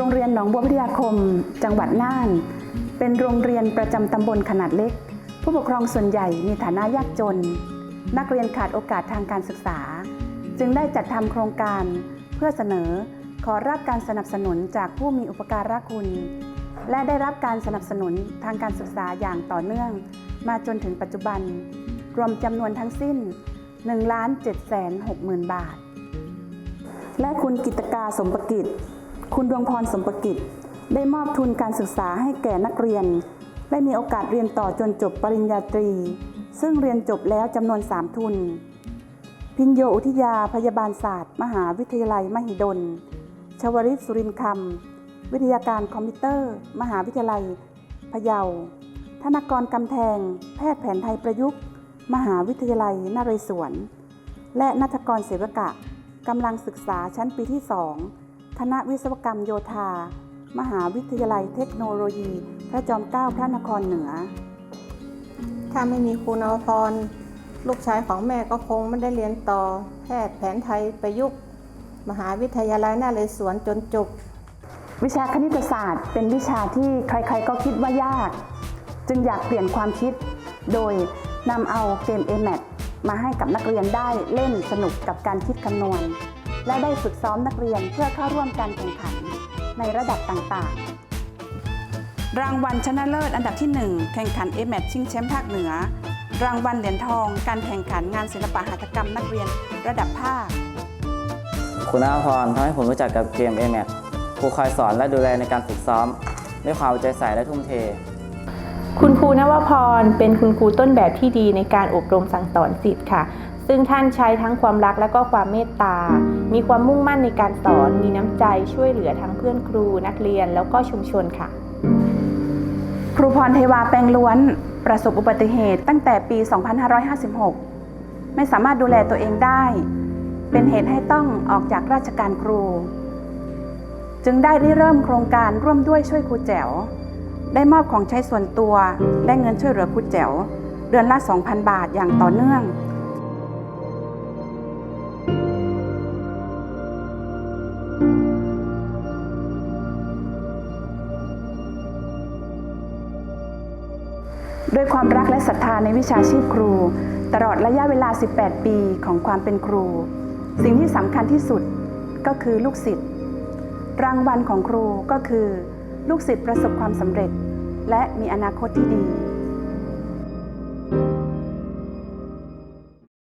โรงเรียนหนองบัววิทยาคม จังหวัดน่าน เป็นโรงเรียนประจำตำบลขนาดเล็ก ผู้ปกครองส่วนใหญ่มีฐานะยากจน นักเรียนขาดโอกาสทางการศึกษา จึงได้จัดทำโครงการเพื่อเสนอขอรับการสนับสนุนจากผู้มีอุปการะคุณ และได้รับการสนับสนุนทางการศึกษาอย่างต่อเนื่อง มาจนถึงปัจจุบัน รวมจำนวนทั้งสิ้น 1 7 6 0 0 0 0 บาท และคุณกิตกาสมประกิจ คุณดวงพรสมประกิจ ได้มอบทุนการศึกษาให้แก่นักเรียน ได้มีโอกาสเรียนต่อจนจบปริญญาตรี ซึ่งเรียนจบแล้วจำนวน 3 ทุน พิญโยอุทิยาพยาบาลศาสตร์ มหาวิทยาลัยมหิดล ชวริตสุรินทร์คำวิทยาการคอมพิวเตอร์ มหาวิทยาลัย พะเยา ธนกรกำแพง แพทย์แผนไทยประยุกต์ มหาวิทยาลัยนเรศวร และนัทกรเสวกะกำลังศึกษาชั้นปีที่2 คณะวิศวกรรมโยธา มหาวิทยาลัยเทคโนโลยี พระจอมเกล้าพระนครเหนือ ถ้าไม่มีครูนวพร ลูกชายของแม่ก็คงไม่ได้เรียนต่อ แพทย์แผนไทยประยุกต์ มหาวิทยาลัยนาเรศวรจนจบ วิชาคณิตศาสตร์ เป็นวิชาที่ใครๆก็คิดว่ายาก จึงอยากเปลี่ยนความคิด โดยนำเอาเกม AMAT มาให้กับนักเรียนได้เล่นสนุกกับการคิดคำนวณ และได้ฝึกซ้อมนักเรียนเพื่อเข้าร่วมการแข่งขันในระดับต่างๆ รางวัลชนะเลิศอันดับที่ 1 แข่งขัน AMAT ชิงแชมป์ภาคเหนือ รางวัลเหรียญทอง การแข่งขันงานศิลปะหัตถกรรมนักเรียนระดับภาค คุณอาพรทำให้ผมรู้จักกับเกม a m a t ครูคอยสอนและดูแลในการฝึกซ้อม ด้วยความเอาใจใส่และทุ่มเท คุณครูนวพรเป็นคุณครูต้นแบบที่ดีในการอบรมสั่งสอนสิทธิ์ค่ะ ซึ่งท่านใช้ทั้งความรักและก็ความเมตตา มีความมุ่งมั่นในการสอน มีน้ำใจช่วยเหลือทั้งเพื่อนครูนักเรียนแล้วก็ชุมชนค่ะ ครูพรเทวาแปลงล้วน ประสบอุบัติเหตุตั้งแต่ปี 2556 ไม่สามารถดูแลตัวเองได้ เป็นเหตุให้ต้องออกจากราชการครู จึงได้ริเริ่มโครงการร่วมด้วยช่วยครูแจ๋ว ได้มอบของใช้ส่วนตัวและเงินช่วยเหลือครูแจ๋ว เดือนละ 2,000 บาทอย่างต่อเนื่อง ด้วยความรักและศรัทธาในวิชาชีพครู ตลอดระยะเวลา 18 ปีของความเป็นครู สิ่งที่สำคัญที่สุดก็คือลูกศิษย์รางวัลของครูก็คือ ลูกศิษย์ประสบความสำเร็จ และมีอนาคตที่ดี